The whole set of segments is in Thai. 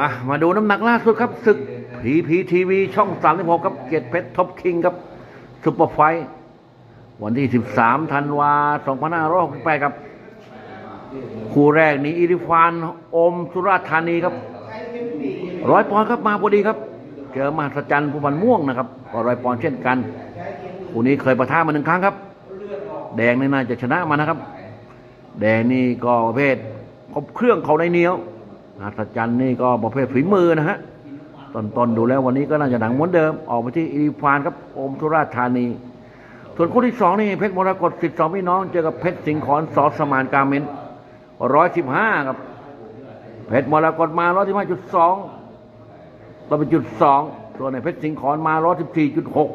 อะมาดูน้ำหนักล่าสุดครับศึกพีพีทีวีช่องสามสิบหกครับเกียรติเพชรท็อปคิงครับซุปเปอร์ไฟวันที่13ธันวา2568ครับ คู่แรกนี้อิริฟานอมสุราธานีครับร้อยปอนครับมาพอดีครับ เจอมหัศจรรย์ผู้พันม่วงนะครับก็ร้อยปอนเช่นกันคู่นี้เคยประท่ามาหนึ่งครั้งครับ แดงนี่น่าจะชนะมานะครับ แดงนี่ก็ประเภทครบเครื่องเขาในเหนียว หัศจรรย์นี่ก็ประเภทฝีมือนะฮะต้นๆดูแล้ววันนี้ก็น่าจะหนังเหมือนเดิม ออกไปที่อิริฟานครับโอมสุราธานี ส่วนคู่ที่สองนี่เพชรมรกตสิทธิ์สองพี่น้อง เจอกับเพชรสิงห์ขอนสอสมานกาเมนร้อยสิบห้าครับ เพชรมรกตมาร้อยสิบห้าจุดสองต่อไปจุดสองส่วนในเพชรสิงห์ขอนมาร้อยสิบสี่จุดหก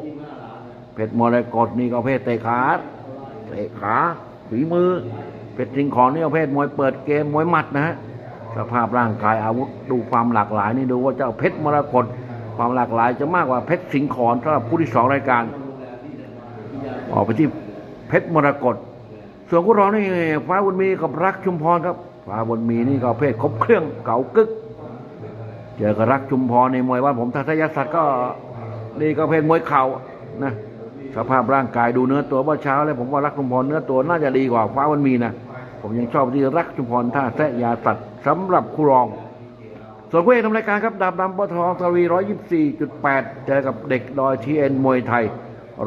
เพชรมรกตนี่ก็เพชรเตะขาเตะขาฝีมือเพชรสิงห์ขอนนี่ประเภทมวยเปิดเกมมวยหมัดนะฮะ สภาพร่างกายอาวุธดูความหลากหลายนี่ดูว่าเจ้าเพชรมรกตความหลากหลายจะมากกว่าเพชรสิงขอนสำหรับคู่ที่สองรายการ ออกไปที่เพชรมรกตส่วนคู่รองนี่ฟ้าบุญมีกับรักชุมพรครับฟ้าบุญมีนี่ก็เพศครบเครื่องเก่ากึกเจอกับรักชุมพรในมวยว่านผมทัศยศักดิ์ก็นี่ก็เพศมวยเข่านะสภาพร่างกายดูเนื้อตัวเมื่อเช้าแล้วผมว่ารักชุมพรเนื้อตัวน่าจะดีกว่าฟ้าบุญมีนะ ผมยังชอบที่รักชุมพรท่าแทะยาสัตว์สำหรับคู่รอง ส่วนคู่เอกทำรายการครับดาบดำปทองทวีร้อยยี่สี่จุดแปดเจอกับเด็กดอยทีเอ็นมวยไทย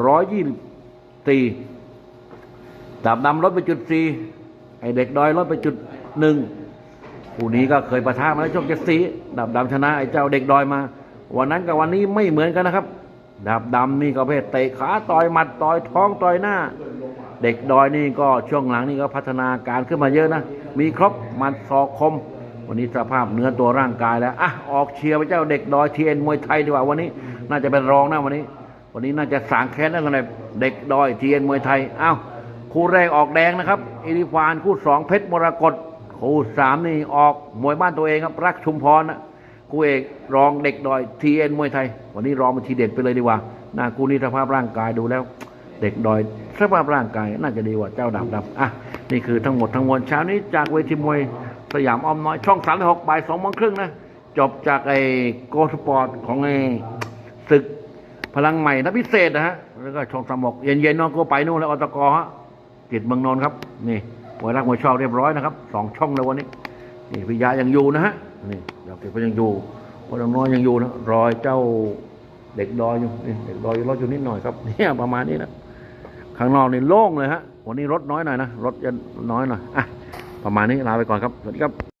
ร้อยยี่ตีดาบดำลดไปจุดสี่ไอเด็กดอยลดไปจุดหนึ่งคู่นี้ก็เคยประทะมาแล้วช่วงเจ็ดสีดาบดำชนะไอเจ้าเด็กดอยมา วันนั้นกับวันนี้ไม่เหมือนกันนะครับดาบดำนี่ก็เพศเตะขาต่อยหมัดต่อยท้องต่อยหน้า เด็กดอยนี่ก็ช่วงหลังนี่ก็พัฒนาการขึ้นมาเยอะนะ มีครบมัดศอกคม วันนี้สภาพเนื้อตัวร่างกายแล้วอะออกเชียร์พระเจ้าเด็กดอยทีเอ็นมวยไทยดีกว่าวันนี้ น่าจะเป็นรองนะวันนี้ วันนี้น่าจะสางแค้นได้กันเลยเด็กดอยทีเอ็นมวยไทยอ้าวคู่แรกออกแดงนะครับอิริฟานคู่สองเพชรมรกตคู่สามนี่ออกมวยบ้านตัวเองครับ รักชุมพรนะคู่เอกรองเด็กดอยทีเอ็นมวยไทย วันนี้รองเป็นทีเด็ดไปเลยดีกว่าหน้าคู่นี้สภาพร่างกายดูแล้ว เด็กดอยสภาพร่างกายน่าจะดีกว่าเจ้าดาบดำอะนี่คือทั้งหมดทั้งมวลเช้านี้จากเวทีมวยสยามอ้อมน้อยช่องสามหกบ่ายสองโมงครึ่งนะจบจากไอ้โกสปอร์ตของไอ้ศึกพลังใหม่นัดพิเศษนะฮะแล้วก็ช่องสามหกเย็นๆน้องก็ไปนู่นแล้วอตกฮะกิจเมืองนอนครับ นี่มวยรักมวยชอบเรียบร้อยนะครับสองช่องเลยวันนี้นี่พิยายังอยู่นะฮะนี่ดาวเก็บก็ยังอยู่พลังน้อยยังอยู่นะรอยเจ้าเด็กดอยอยู่นี่เด็กดอยรถอยู่นิดหน่อยครับเนี่ยประมาณนี้นะ ข้างนอกนี่โล่งเลยฮะวันนี้รถน้อยหน่อยนะรถจะน้อยหน่อยอะประมาณนี้ลาไปก่อนครับสวัสดีครับ